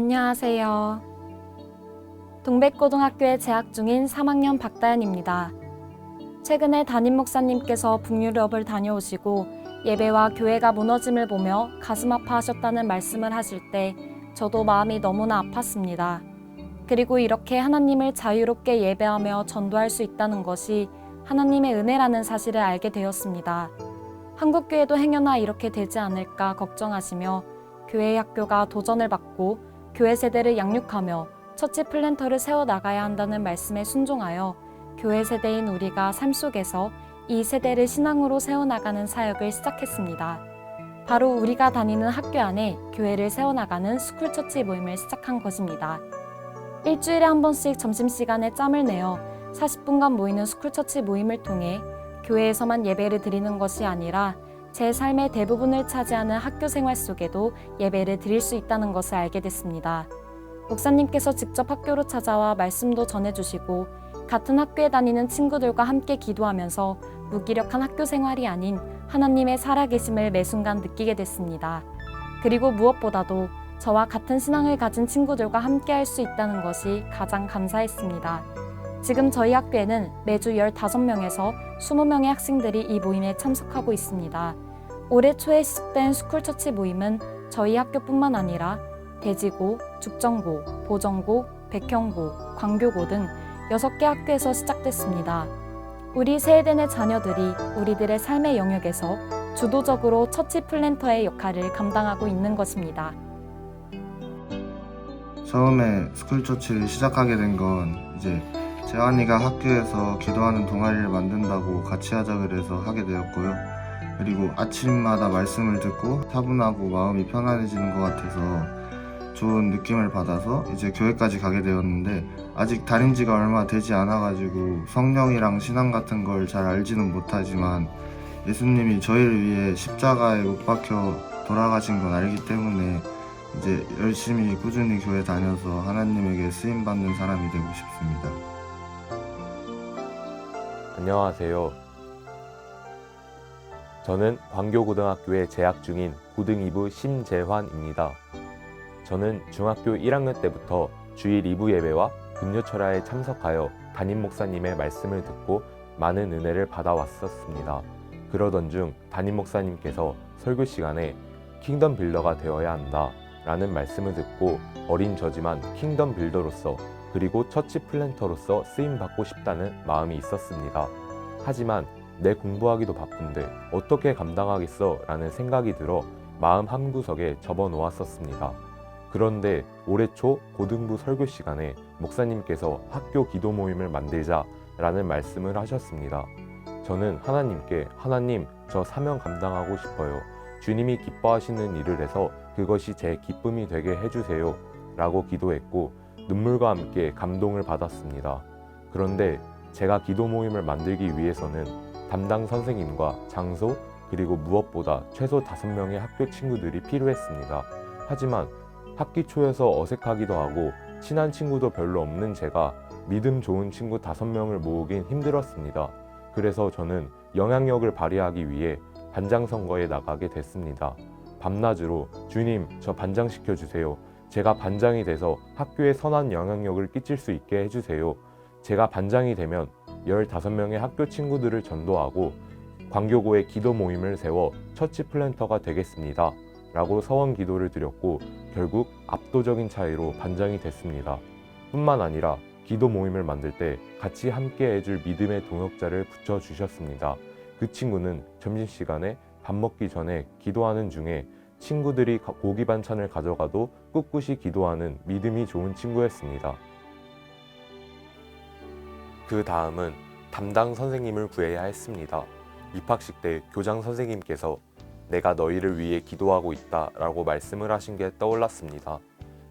안녕하세요. 동백고등학교에 재학 중인 3학년 박다연입니다. 최근에 담임 목사님께서 북유럽을 다녀오시고 예배와 교회가 무너짐을 보며 가슴 아파하셨다는 말씀을 하실 때 저도 마음이 너무나 아팠습니다. 그리고 이렇게 하나님을 자유롭게 예배하며 전도할 수 있다는 것이 하나님의 은혜라는 사실을 알게 되었습니다. 한국 교회도 행여나 이렇게 되지 않을까 걱정하시며 교회 학교가 도전을 받고 교회 세대를 양육하며 처치 플랜터를 세워 나가야 한다는 말씀에 순종하여 교회 세대인 우리가 삶 속에서 이 세대를 신앙으로 세워 나가는 사역을 시작했습니다. 바로 우리가 다니는 학교 안에 교회를 세워 나가는 스쿨처치 모임을 시작한 것입니다. 일주일에 한 번씩 점심시간에 짬을 내어 40분간 모이는 스쿨처치 모임을 통해 교회에서만 예배를 드리는 것이 아니라 제 삶의 대부분을 차지하는 학교 생활 속에도 예배를 드릴 수 있다는 것을 알게 됐습니다. 목사님께서 직접 학교로 찾아와 말씀도 전해주시고 같은 학교에 다니는 친구들과 함께 기도하면서 무기력한 학교 생활이 아닌 하나님의 살아계심을 매 순간 느끼게 됐습니다. 그리고 무엇보다도 저와 같은 신앙을 가진 친구들과 함께 할 수 있다는 것이 가장 감사했습니다. 지금 저희 학교에는 매주 15명에서 20명의 학생들이 이 모임에 참석하고 있습니다. 올해 초에 시작된 스쿨처치 모임은 저희 학교뿐만 아니라 대지고, 죽정고, 보정고, 백형고, 광교고 등 6개 학교에서 시작됐습니다. 우리 세대 내 자녀들이 우리들의 삶의 영역에서 주도적으로 처치 플랜터의 역할을 감당하고 있는 것입니다. 처음에 스쿨처치를 시작하게 된 건 이제 재환이가 학교에서 기도하는 동아리를 만든다고 같이 하자 그래서 하게 되었고요. 그리고 아침마다 말씀을 듣고 차분하고 마음이 편안해지는 것 같아서 좋은 느낌을 받아서 이제 교회까지 가게 되었는데 아직 다닌 지가 얼마 되지 않아가지고 성령이랑 신앙 같은 걸 잘 알지는 못하지만 예수님이 저희를 위해 십자가에 못 박혀 돌아가신 건 알기 때문에 이제 열심히 꾸준히 교회 다녀서 하나님에게 쓰임 받는 사람이 되고 싶습니다. 안녕하세요. 저는 광교고등학교에 재학 중인 고등 2부 심재환입니다. 저는 중학교 1학년 때부터 주일 2부 예배와 금요 철야에 참석하여 담임 목사님의 말씀을 듣고 많은 은혜를 받아왔었습니다. 그러던 중 담임 목사님께서 설교 시간에 킹덤 빌더가 되어야 한다 라는 말씀을 듣고 어린 저지만 킹덤 빌더로서 그리고 처치 플랜터로서 쓰임 받고 싶다는 마음이 있었습니다. 하지만 내 공부하기도 바쁜데 어떻게 감당하겠어 라는 생각이 들어 마음 한 구석에 접어 놓았었습니다. 그런데 올해 초 고등부 설교 시간에 목사님께서 학교 기도 모임을 만들자 라는 말씀을 하셨습니다. 저는 하나님께 하나님 저 사명 감당하고 싶어요. 주님이 기뻐하시는 일을 해서 그것이 제 기쁨이 되게 해주세요. 라고 기도했고 눈물과 함께 감동을 받았습니다. 그런데 제가 기도 모임을 만들기 위해서는 담당 선생님과 장소 그리고 무엇보다 최소 5명의 학교 친구들이 필요했습니다. 하지만 학기 초여서 어색하기도 하고 친한 친구도 별로 없는 제가 믿음 좋은 친구 5명을 모으긴 힘들었습니다. 그래서 저는 영향력을 발휘하기 위해 반장 선거에 나가게 됐습니다. 밤낮으로 주님 저 반장 시켜 주세요. 제가 반장이 돼서 학교에 선한 영향력을 끼칠 수 있게 해주세요. 제가 반장이 되면 15명의 학교 친구들을 전도하고 광교고에 기도 모임을 세워 처치 플랜터가 되겠습니다. 라고 서원 기도를 드렸고 결국 압도적인 차이로 반장이 됐습니다. 뿐만 아니라 기도 모임을 만들 때 같이 함께 해줄 믿음의 동역자를 붙여주셨습니다. 그 친구는 점심시간에 밥 먹기 전에 기도하는 중에 친구들이 가- 고기 반찬을 가져가도 꿋꿋이 기도하는 믿음이 좋은 친구였습니다. 그 다음은 담당 선생님을 구해야 했습니다. 입학식 때 교장 선생님께서 내가 너희를 위해 기도하고 있다 라고 말씀을 하신 게 떠올랐습니다.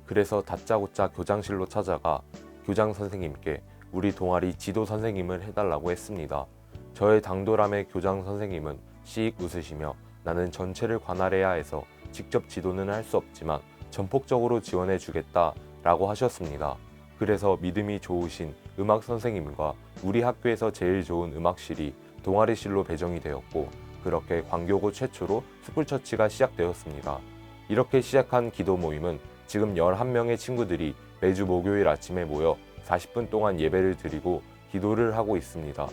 그래서 다짜고짜 교장실로 찾아가 교장 선생님께 우리 동아리 지도 선생님을 해달라고 했습니다. 저의 당돌함에 교장 선생님은 씩 웃으시며 나는 전체를 관할해야 해서 직접 지도는 할 수 없지만 전폭적으로 지원해 주겠다 라고 하셨습니다. 그래서 믿음이 좋으신 음악 선생님과 우리 학교에서 제일 좋은 음악실이 동아리실로 배정이 되었고 그렇게 광교고 최초로 스쿨처치가 시작되었습니다. 이렇게 시작한 기도 모임은 지금 11명의 친구들이 매주 목요일 아침에 모여 40분 동안 예배를 드리고 기도를 하고 있습니다.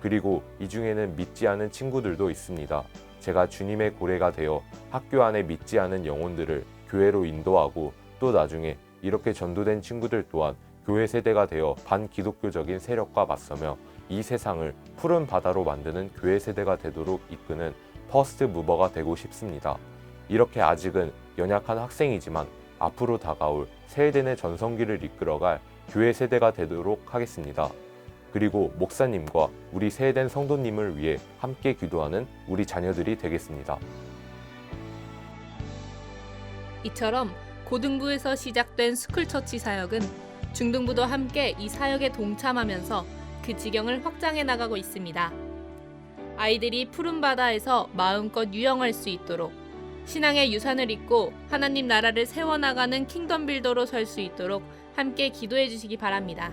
그리고 이 중에는 믿지 않은 친구들도 있습니다. 제가 주님의 고래가 되어 학교 안에 믿지 않은 영혼들을 교회로 인도하고 또 나중에 이렇게 전도된 친구들 또한 교회 세대가 되어 반기독교적인 세력과 맞서며 이 세상을 푸른 바다로 만드는 교회 세대가 되도록 이끄는 퍼스트 무버가 되고 싶습니다. 이렇게 아직은 연약한 학생이지만 앞으로 다가올 세대내 전성기를 이끌어갈 교회 세대가 되도록 하겠습니다. 그리고 목사님과 우리 세대된 성도님을 위해 함께 기도하는 우리 자녀들이 되겠습니다. 이처럼 고등부에서 시작된 스쿨처치 사역은 중등부도 함께 이 사역에 동참하면서 그 지경을 확장해 나가고 있습니다. 아이들이 푸른 바다에서 마음껏 유영할 수 있도록 신앙의 유산을 잇고 하나님 나라를 세워나가는 킹덤 빌더로 설 수 있도록 함께 기도해 주시기 바랍니다.